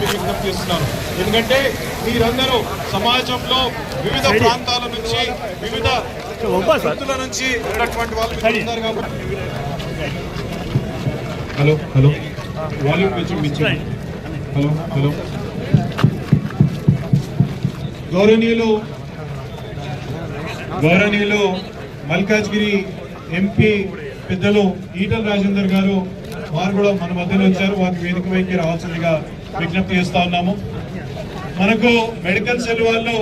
మీకు విజ్ఞప్తి చేస్తున్నాను. ఎందుకంటే మీరందరూ సమాజంలో వివిధ ప్రాంతాల నుంచి వివిధ వృత్తుల నుంచి ఉన్నటువంటి వాళ్ళు హలో హలో. వాల్యూమ్ కొంచెం ఇచ్చింది హలో హలో. గౌరవనీయులు గౌరవనీయులు మల్కాజ్గిరి ఎంపీ పెద్దలు ఈటల రాజేందర్ గారు వారు కూడా మన మధ్యలో వచ్చారు. వారికి వేదిక వైపు రావాల్సిందిగా విజ్ఞప్తి చేస్తా ఉన్నాము. మనకు మెడికల్ సెల్ వాళ్ళు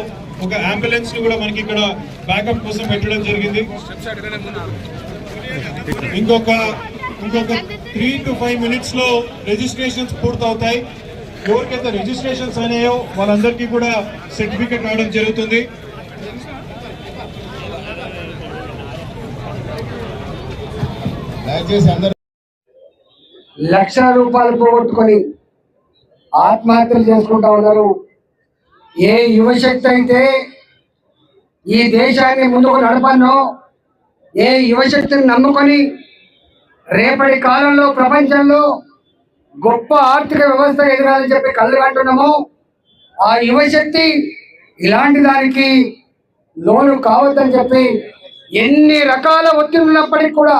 ఒక అంబులెన్స్ని కూడా మనకి ఇక్కడ బ్యాకప్ కోసం పెట్టడం జరిగింది. ఇంకొక ఇంకొక త్రీ టు ఫైవ్ మినిట్స్లో రిజిస్ట్రేషన్స్ పూర్తవుతాయి ఎవరికైతే రిజిస్ట్రేషన్స్ అయినాయో వాళ్ళందరికీ కూడా సర్టిఫికెట్ రావడం జరుగుతుంది. దయచేసి అందరూ లక్షల రూపాయలు పోగొట్టుకొని ఆత్మహత్యలు చేసుకుంటా ఉన్నారు. ఏ యువశక్తి అయితే ఈ దేశాన్ని ముందుకు నడపన్నో ఏ యువశక్తిని నమ్ముకొని రేపటి కాలంలో ప్రపంచంలో గొప్ప ఆర్థిక వ్యవస్థ ఎదగాలని చెప్పి కళ్ళు కంటున్నామో ఆ యువశక్తి ఇలాంటి దానికి లోను కావద్దని చెప్పి ఎన్ని రకాల ఒత్తిడి ఉన్నప్పటికీ కూడా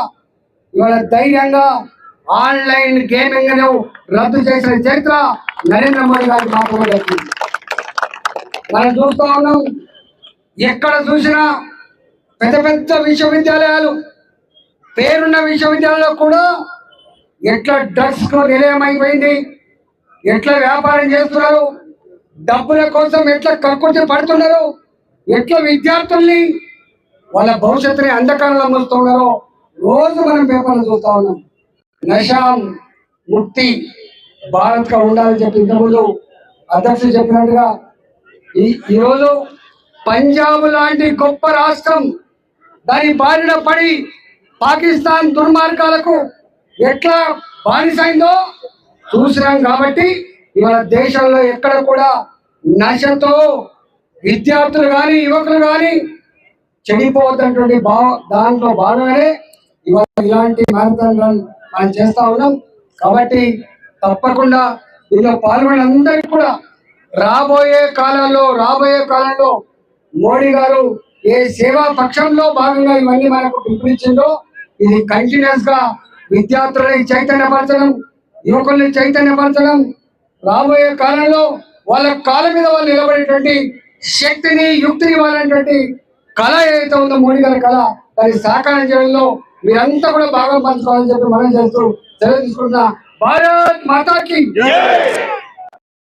ఇవాళ ధైర్యంగా ఆన్లైన్ గేమింగ్ను రద్దు చేసిన చరిత్ర నరేంద్ర మోడీ గారికి మాత్రమే దక్కింది. మనం చూస్తా ఉన్నాం ఎక్కడ చూసినా పెద్ద పెద్ద విశ్వవిద్యాలయాలు పేరున్న విశ్వవిద్యాలయంలో కూడా ఎట్లా డ్రగ్స్ నిలయమైపోయింది ఎట్లా వ్యాపారం చేస్తున్నారు డబ్బుల కోసం ఎట్లా కక్కుర్తి పడుతున్నారు ఎట్లా విద్యార్థుల్ని వాళ్ళ భవిష్యత్తుని అంధకారంలో మూస్తున్నారో రోజు మనం పేపర్లు చూస్తా ఉన్నాం. నషాం ముక్తి భారత్గా ఉండాలని చెప్పి ఇంతకుముందు అధ్యక్షుడు చెప్పినట్టుగా ఈ ఈరోజు పంజాబ్ లాంటి గొప్ప రాష్ట్రం దాని బారిన పడి పాకిస్తాన్ దుర్మార్గాలకు ఎట్లా బానిసైందో చూసినాం కాబట్టి ఇవాళ దేశంలో ఎక్కడ కూడా నశతో విద్యార్థులు కానీ యువకులు కానీ చెడిపోతున్నటువంటి భావ దాంట్లో భాగమే ఇవాళ ఇలాంటి మ్యారథాన్ రన్ మనం చేస్తా ఉన్నాం. కాబట్టి తప్పకుండా దీనిలో పాల్గొనందరికీ కూడా రాబోయే కాలంలో రాబోయే కాలంలో మోడీ గారు ఏ సేవా పక్షంలో భాగంగా ఇవన్నీ మనకు పిలిపించిందో ఇది కంటిన్యూస్గా విద్యార్థులని చైతన్యపరచడం యువకుల్ని చైతన్యపరచడం రాబోయే కాలంలో వాళ్ళ కాళ్ళ మీద వాళ్ళు నిలబడేటువంటి శక్తిని యుక్తిని ఇవ్వాలనేటువంటి కళ ఏదైతే ఉందో మోడీ గారి కళ దాన్ని సాకారం చేయడంలో మీరంతా కూడా బాగా పంచుకోవాలని చెప్పి మనం చేస్తూ సెలవు తీసుకుంటున్నా భారత్ మాతాకి